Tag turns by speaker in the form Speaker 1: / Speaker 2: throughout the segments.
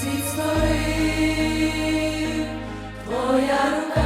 Speaker 1: світ створив, твоя рука,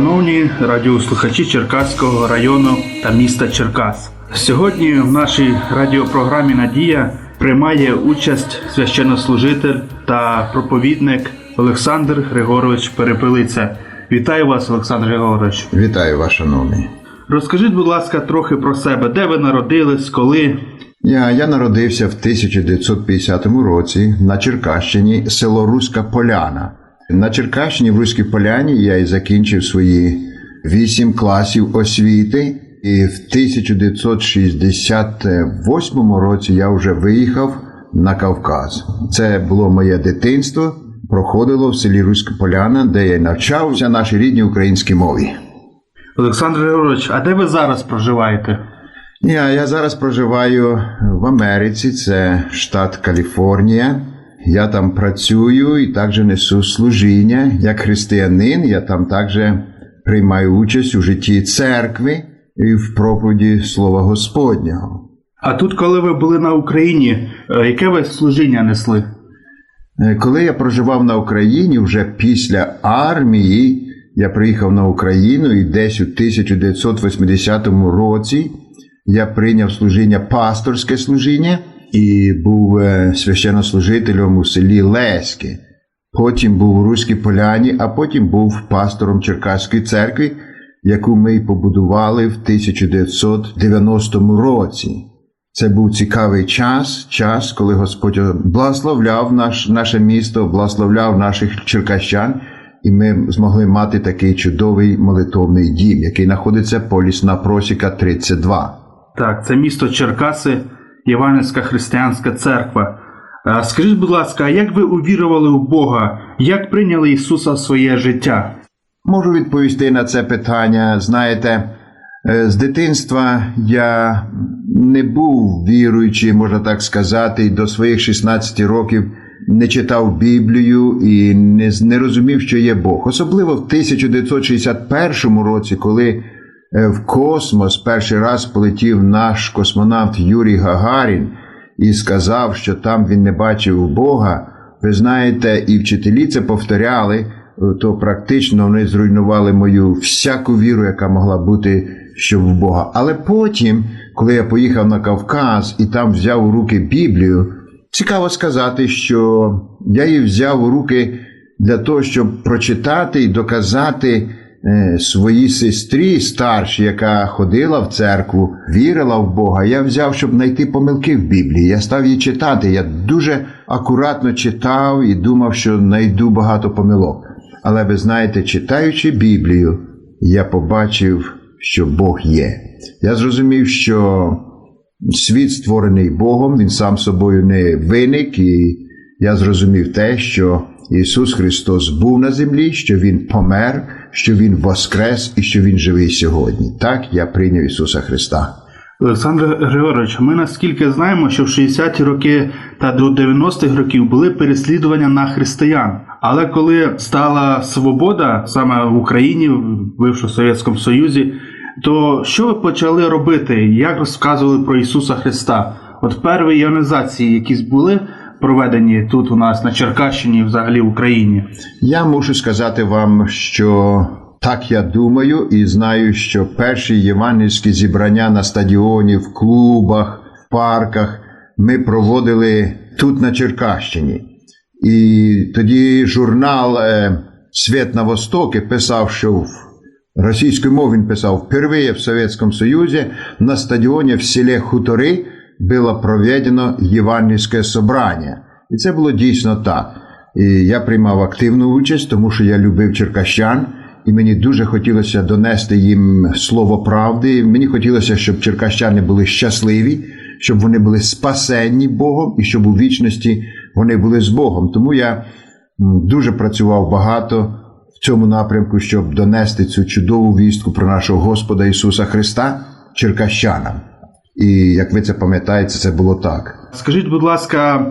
Speaker 2: Шановні радіослухачі Черкаського району та міста Черкас. Сьогодні в нашій радіопрограмі Надія приймає участь священнослужитель та проповідник Олександр Григорович Перепелиця. Вітаю вас, Олександр Григорович.
Speaker 3: Вітаю вас, шановні.
Speaker 2: Розкажіть, будь ласка, трохи про себе, де ви народились, коли.
Speaker 3: Я, я народився в 1950 році на Черкащині, село Руська Поляна. На Черкащині в Руській Поляні я і закінчив свої вісім класів освіти. І в 1968 році я вже виїхав на Кавказ. Це було моє дитинство, проходило в селі Руська Поляна, де я навчався нашій рідній українській мові.
Speaker 2: Олександр Григорович, а де ви зараз проживаєте?
Speaker 3: Я, я зараз проживаю в Америці, це штат Каліфорнія. Я там працюю і також несу служіння. Як християнин, я там також приймаю участь у житті церкви і в проповіді Слова Господнього.
Speaker 2: А тут, коли ви були на Україні, е, яке ви служіння несли?
Speaker 3: Е, Коли я проживав на Україні, вже після армії, я приїхав на Україну і десь у 1980 році я прийняв служіння, пасторське служіння і був е, священнослужителем у селі Леське. Потім був у Руській Поляні, а потім був пастором Черкаської церкви, яку ми побудували в 1990 році. Це був цікавий час, час, коли Господь благословляв наш, наше місто, благословляв наших черкащан, і ми змогли мати такий чудовий молитовний дім, який знаходиться по лісна просіка 32.
Speaker 2: Так, це місто Черкаси, Євангельська християнська церква. Скажіть, будь ласка, як ви увірували у Бога? Як прийняли Ісуса в своє життя?
Speaker 3: Можу відповісти на це питання. Знаєте, е, з дитинства я не був віруючий, можна так сказати, і до своїх 16 років не читав Біблію і не, розумів, що є Бог. Особливо в 1961 році, коли е, в космос перший раз полетів наш космонавт Юрій Гагарін і сказав, що там він не бачив Бога. Ви знаєте, і вчителі це повторяли, то практично вони зруйнували мою всяку віру, яка могла бути що в Бога. Але потім, коли я поїхав на Кавказ і там взяв у руки Біблію, цікаво сказати, що я її взяв у руки для того, щоб прочитати і доказати е, своїй сестрі старшій, яка ходила в церкву, вірила в Бога. Я взяв, щоб знайти помилки в Біблії. Я став її читати. Я дуже акуратно читав і думав, що знайду багато помилок. Але ви знаєте, читаючи Біблію, я побачив, що Бог є. Я зрозумів, що світ створений Богом, він сам собою не виник, і я зрозумів те, що Ісус Христос був на землі, що Він помер, що Він воскрес і що Він живий сьогодні. Так я прийняв Ісуса Христа.
Speaker 2: Олександр Григорович, ми наскільки знаємо, що в 60-ті роки та до 90-х років були переслідування на християн. Але коли стала свобода саме в Україні, в бившому Совєтському Союзі, то що ви почали робити? Як розказували про Ісуса Христа? От перві іонізації якісь були проведені тут у нас на Черкащині взагалі в Україні?
Speaker 3: Я мушу сказати вам, що так я думаю і знаю, що перші євангельські зібрання на стадіоні, в клубах, в парках ми проводили тут на Черкащині. І тоді журнал е, Світ на Востокі писав, що в російською мовою він писав впервые в Совєтському Союзі на стадіоні в селі Хутори було проведено євангельське собрання. І це було дійсно так. І я приймав активну участь, тому що я любив черкащан, і мені дуже хотілося донести їм слово правди. Мені хотілося, щоб черкащани були щасливі, щоб вони були спасенні Богом і щоб у вічності вони були з Богом. Тому я дуже працював багато в цьому напрямку, щоб донести цю чудову вістку про нашого Господа Ісуса Христа черкащанам. І як ви це пам'ятаєте, це було так.
Speaker 2: Скажіть, будь ласка,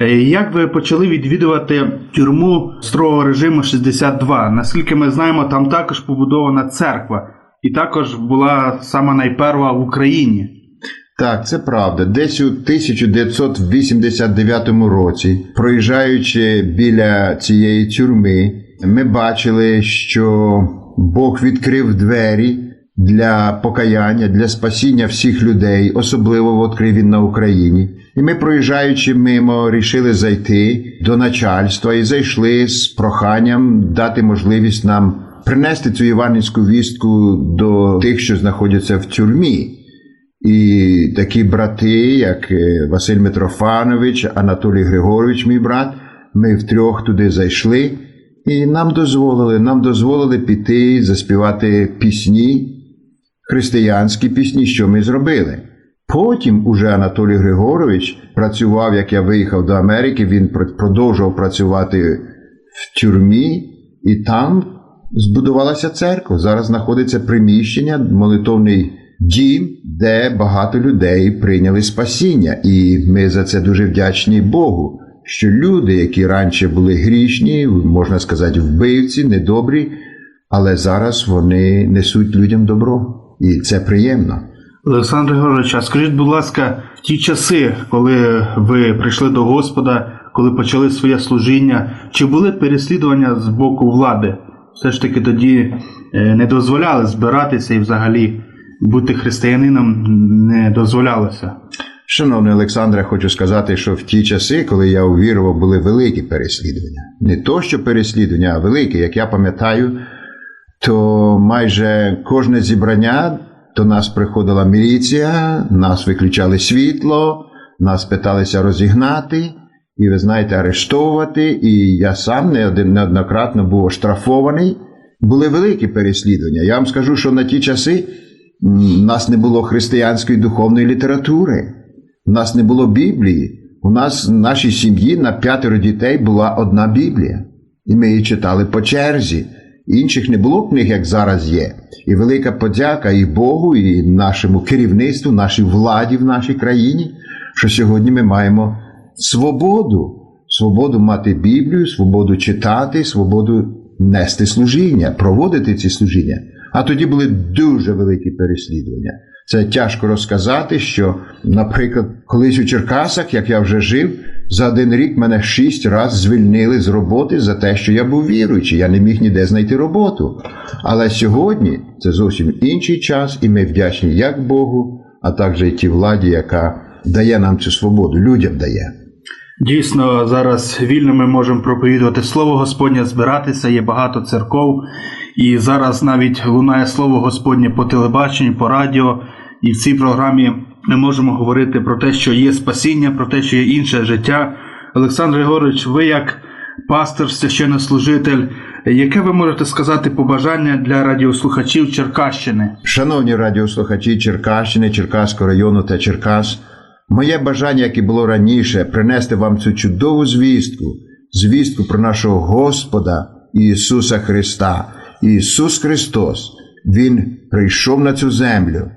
Speaker 2: е, як ви почали відвідувати тюрму строгого режиму 62? Наскільки ми знаємо, там також побудована церква, і також була сама найперва в Україні.
Speaker 3: Так, це правда. Десь у 1989 році, проїжджаючи біля цієї тюрми, ми бачили, що Бог відкрив двері для покаяння, для спасіння всіх людей, особливо відкрив він на Україні. І ми, проїжджаючи мимо, рішили зайти до начальства і зайшли з проханням дати можливість нам принести цю іванівську вістку до тих, що знаходяться в тюрмі. І такі брати, як е, Василь Митрофанович, Анатолій Григорович, мій брат, ми втрьох туди зайшли, і нам дозволили, нам дозволили піти заспівати пісні, християнські пісні, що ми зробили. Потім уже Анатолій Григорович працював, як я виїхав до Америки, він продовжував працювати в тюрмі, і там збудувалася церква. Зараз знаходиться приміщення, молитовний дім, де багато людей прийняли спасіння. І ми за це дуже вдячні Богу, що люди, які раніше були грішні, можна сказати, вбивці, недобрі, але зараз вони несуть людям добро. І це приємно.
Speaker 2: Олександр Григорович, а скажіть, будь ласка, в ті часи, коли ви прийшли до Господа, коли почали своє служіння, чи були переслідування з боку влади? Все ж таки тоді е, не дозволяли збиратися і взагалі бути християнином не дозволялося.
Speaker 3: Шановний Олександре, хочу сказати, що в ті часи, коли я увірував, були великі переслідування. Не то, що переслідування, а великі. Як я пам'ятаю, то майже кожне зібрання до нас приходила міліція, нас виключали світло, нас питалися розігнати, і ви знаєте, арештовувати. І я сам неоднократно був оштрафований. Були великі переслідування. Я вам скажу, що на ті часи у нас не було християнської духовної літератури. У нас не було Біблії. У нас в нашій сім'ї на п'ятеро дітей була одна Біблія. І ми її читали по черзі. Інших не було книг, як зараз є. І велика подяка і Богу, і нашому керівництву, нашій владі в нашій країні, що сьогодні ми маємо свободу. Свободу мати Біблію, свободу читати, свободу нести служіння, проводити ці служіння. А тоді були дуже великі переслідування. Це тяжко розказати, що, наприклад, колись у Черкасах, як я вже жив, за один рік мене шість разів звільнили з роботи за те, що я був віруючий, я не міг ніде знайти роботу. Але сьогодні це зовсім інший час, і ми вдячні як Богу, а також і тій владі, яка дає нам цю свободу, людям дає.
Speaker 2: Дійсно, зараз вільно ми можемо проповідувати слово Господнє, збиратися, є багато церков, і зараз навіть лунає слово Господнє по телебаченню, по радіо, і в цій програмі ми можемо говорити про те, що є спасіння, про те, що є інше життя. Олександр Григорович, ви як пастор, священнослужитель, яке ви можете сказати побажання для радіослухачів Черкащини?
Speaker 3: Шановні радіослухачі Черкащини, Черкаського району та Черкас, моє бажання, як і було раніше, принести вам цю чудову звістку, звістку про нашого Господа Ісуса Христа. Ісус Христос, Він прийшов на цю землю,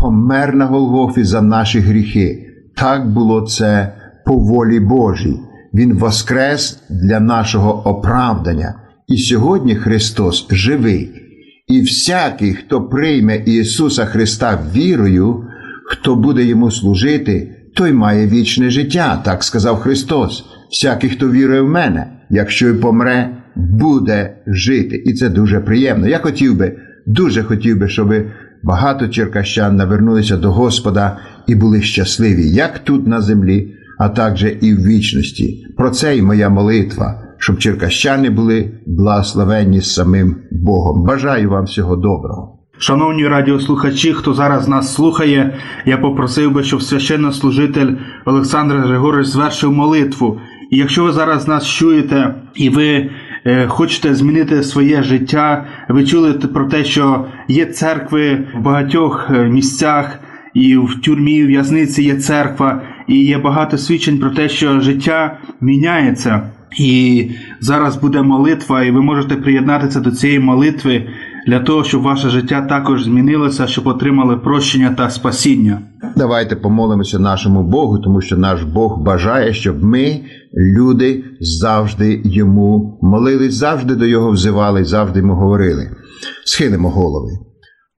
Speaker 3: помер на Голгофі за наші гріхи. Так було це по волі Божій. Він воскрес для нашого оправдання. І сьогодні Христос живий. І всякий, хто прийме Ісуса Христа вірою, хто буде йому служити, той має вічне життя, так сказав Христос. Всякий, хто вірує в мене, якщо й помре, буде жити. І це дуже приємно. Я хотів би, дуже хотів би, щоб багато черкащан навернулися до Господа і були щасливі, як тут на землі, а також і в вічності. Про це і моя молитва, щоб черкащани були благословенні самим Богом. Бажаю вам всього доброго.
Speaker 2: Шановні радіослухачі, хто зараз нас слухає, я попросив би, щоб священнослужитель Олександр Григорович звершив молитву. І якщо ви зараз нас чуєте і ви хочете змінити своє життя, ви чули про те, що є церкви в багатьох е, місцях, і в тюрмі, в в'язниці є церква, і є багато свідчень про те, що життя міняється. І зараз буде молитва, і ви можете приєднатися до цієї молитви для того, щоб ваше життя також змінилося, щоб отримали прощення та спасіння.
Speaker 3: Давайте помолимося нашому Богу, тому що наш Бог бажає, щоб ми, люди, завжди йому молились, завжди до Його взивали, завжди йому говорили. Схилимо голови.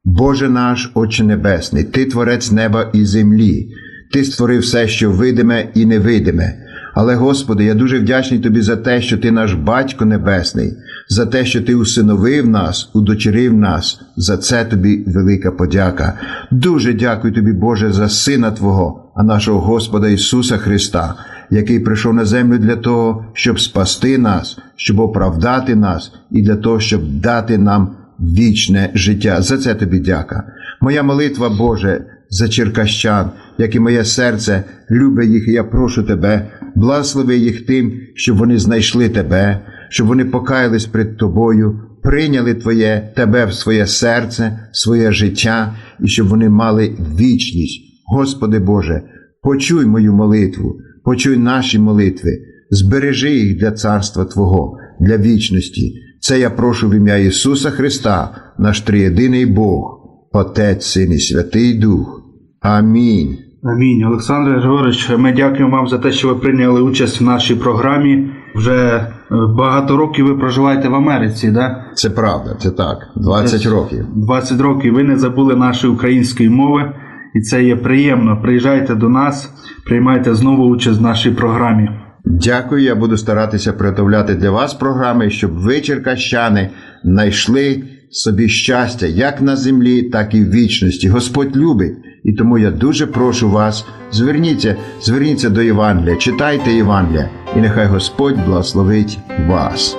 Speaker 3: Боже наш, Отче Небесний, Ти творець неба і землі, Ти створив все, що видиме і невидиме. Але, Господи, я дуже вдячний Тобі за те, що Ти наш Батько Небесний, за те, що Ти усиновив нас, удочерив нас. За це Тобі велика подяка. Дуже дякую Тобі, Боже, за Сина Твого, а нашого Господа Ісуса Христа, який прийшов на землю для того, щоб спасти нас, щоб оправдати нас і для того, щоб дати нам вічне життя. За це тобі дяка. Моя молитва, Боже, за черкащан, як і моє серце, любить їх, і я прошу Тебе, благослови їх тим, щоб вони знайшли Тебе, щоб вони покаялись перед Тобою, прийняли Твоє Тебе в своє серце, своє життя, і щоб вони мали вічність. Господи Боже, почуй мою молитву, почуй наші молитви, збережи їх для царства Твого, для вічності. Це я прошу в ім'я Ісуса Христа, наш триєдиний Бог, Отець, Син і Святий Дух. Амінь.
Speaker 2: Амінь. Олександр Григорович, ми дякуємо вам за те, що ви прийняли участь в нашій програмі. Вже багато років ви проживаєте в Америці, да?
Speaker 3: Це правда, це так. 20 років.
Speaker 2: 20 років. Ви не забули нашої української мови, і це є приємно. Приїжджайте до нас, приймайте знову участь в нашій програмі.
Speaker 3: Дякую, я буду старатися приготовляти для вас програми, щоб ви, черкащани, знайшли собі щастя як на землі, так і в вічності. Господь любить. І тому я дуже прошу вас, зверніться, зверніться до Євангелія, читайте Євангелія, і нехай Господь благословить вас.